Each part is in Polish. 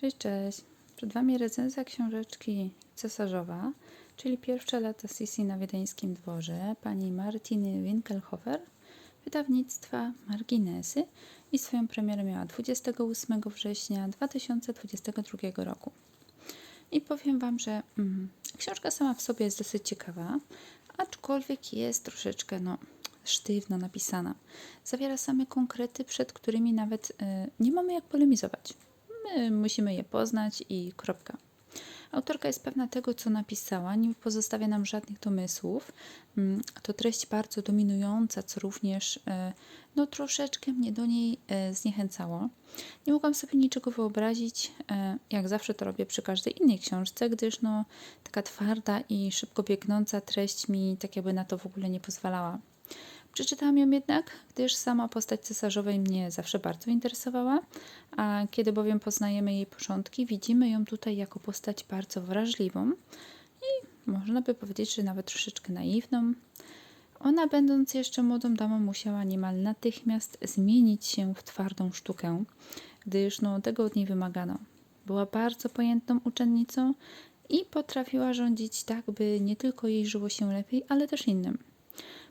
Cześć, cześć. Przed Wami recenzja książeczki Cesarzowa, czyli pierwsze lata Sisi na wiedeńskim dworze pani Martiny Winkelhofer, wydawnictwa Marginesy i swoją premierę miała 28 września 2022 roku. I powiem Wam, że mm, książka sama w sobie jest dosyć ciekawa, aczkolwiek jest troszeczkę no, sztywno napisana. Zawiera same konkrety, przed którymi nawet y, nie mamy jak polemizować. My musimy je poznać i kropka. Autorka jest pewna tego, co napisała, nie pozostawia nam żadnych domysłów. Mm, To treść bardzo dominująca, co również e, no, troszeczkę mnie do niej e, zniechęcało. Nie mogłam sobie niczego wyobrazić, e, jak zawsze to robię przy każdej innej książce, gdyż no, taka twarda i szybko biegnąca treść mi tak jakby na to w ogóle nie pozwalała. Przeczytałam ją jednak, gdyż sama postać cesarzowej mnie zawsze bardzo interesowała, a kiedy bowiem poznajemy jej początki, widzimy ją tutaj jako postać bardzo wrażliwą i można by powiedzieć, że nawet troszeczkę naiwną. Ona, będąc jeszcze młodą damą, musiała niemal natychmiast zmienić się w twardą sztukę, gdyż no, tego od niej wymagano. Była bardzo pojętną uczennicą i potrafiła rządzić tak, by nie tylko jej żyło się lepiej, ale też innym.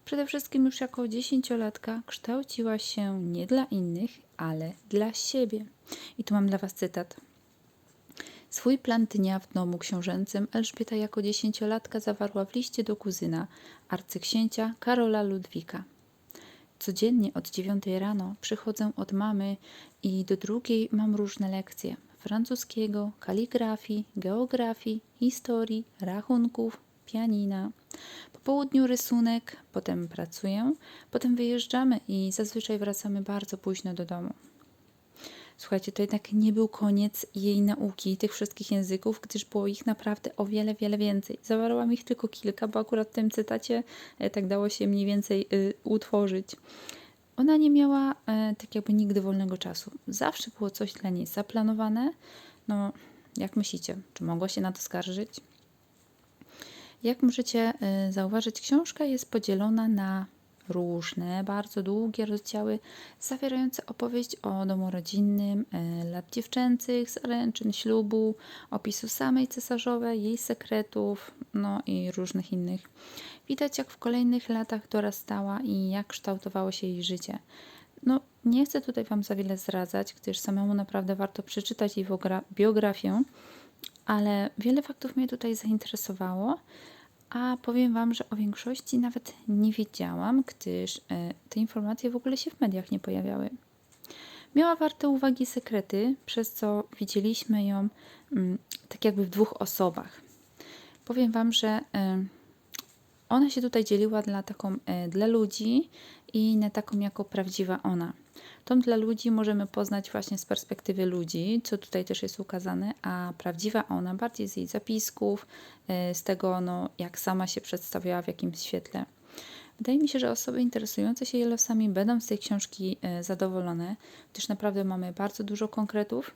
Przede wszystkim już jako dziesięciolatka kształciła się nie dla innych, ale dla siebie. I tu mam dla Was cytat. Swój plan dnia w domu książęcym Elżbieta jako dziesięciolatka zawarła w liście do kuzyna, arcyksięcia Karola Ludwika. Codziennie od dziewiątej rano przychodzę od mamy i do drugiej mam różne lekcje francuskiego, kaligrafii, geografii, historii, rachunków, pianina. Po południu rysunek, potem pracuję, potem wyjeżdżamy i zazwyczaj wracamy bardzo późno do domu. Słuchajcie, to jednak nie był koniec jej nauki tych wszystkich języków, gdyż było ich naprawdę o wiele, wiele więcej. Zawarłam ich tylko kilka, bo akurat w tym cytacie e, tak dało się mniej więcej y, utworzyć. Ona nie miała e, tak jakby nigdy wolnego czasu. Zawsze było coś dla niej zaplanowane. No, jak myślicie, czy mogła się na to skarżyć? Jak możecie y, zauważyć, książka jest podzielona na różne, bardzo długie rozdziały zawierające opowieść o domu rodzinnym, y, lat dziewczęcych, zaręczyn, ślubu, opisu samej cesarzowej, jej sekretów, no i różnych innych. Widać, jak w kolejnych latach dorastała i jak kształtowało się jej życie. No, nie chcę tutaj Wam za wiele zdradzać, gdyż samemu naprawdę warto przeczytać jej biografię, ale wiele faktów mnie tutaj zainteresowało, a powiem Wam, że o większości nawet nie wiedziałam, gdyż e, te informacje w ogóle się w mediach nie pojawiały. Miała warte uwagi sekrety, przez co widzieliśmy ją mm, tak jakby w dwóch osobach. Powiem Wam, że e, ona się tutaj dzieliła dla taką e, dla ludzi i na taką jako prawdziwa ona. Tą dla ludzi możemy poznać właśnie z perspektywy ludzi, co tutaj też jest ukazane, a prawdziwa ona bardziej z jej zapisków, e, z tego, no, jak sama się przedstawiała w jakimś świetle. Wydaje mi się, że osoby interesujące się jej losami będą z tej książki e, zadowolone, gdyż naprawdę mamy bardzo dużo konkretów.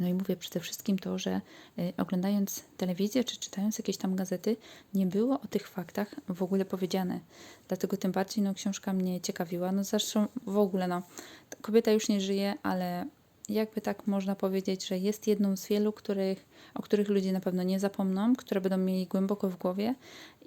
No i mówię przede wszystkim to, że y, oglądając telewizję czy czytając jakieś tam gazety, nie było o tych faktach w ogóle powiedziane. Dlatego tym bardziej no, książka mnie ciekawiła. No zresztą w ogóle, no, ta kobieta już nie żyje, ale jakby tak można powiedzieć, że jest jedną z wielu, których, o których ludzie na pewno nie zapomną, które będą mieli głęboko w głowie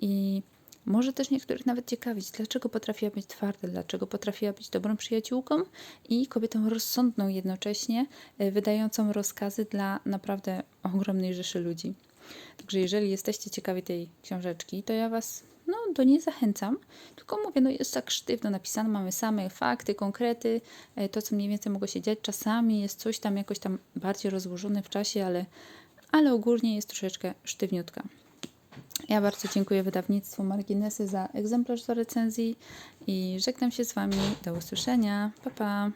i może też niektórych nawet ciekawić, dlaczego potrafiła być twarda, dlaczego potrafiła być dobrą przyjaciółką i kobietą rozsądną jednocześnie, e, wydającą rozkazy dla naprawdę ogromnej rzeszy ludzi. Także jeżeli jesteście ciekawi tej książeczki, to ja Was no, do niej zachęcam. Tylko mówię, no jest tak sztywno napisane, mamy same fakty, konkrety, e, to co mniej więcej mogło się dziać. Czasami jest coś tam jakoś tam bardziej rozłożone w czasie, ale, ale ogólnie jest troszeczkę sztywniutka. Ja bardzo dziękuję wydawnictwu Marginesy za egzemplarz do recenzji i żegnam się z Wami. Do usłyszenia. Pa, pa.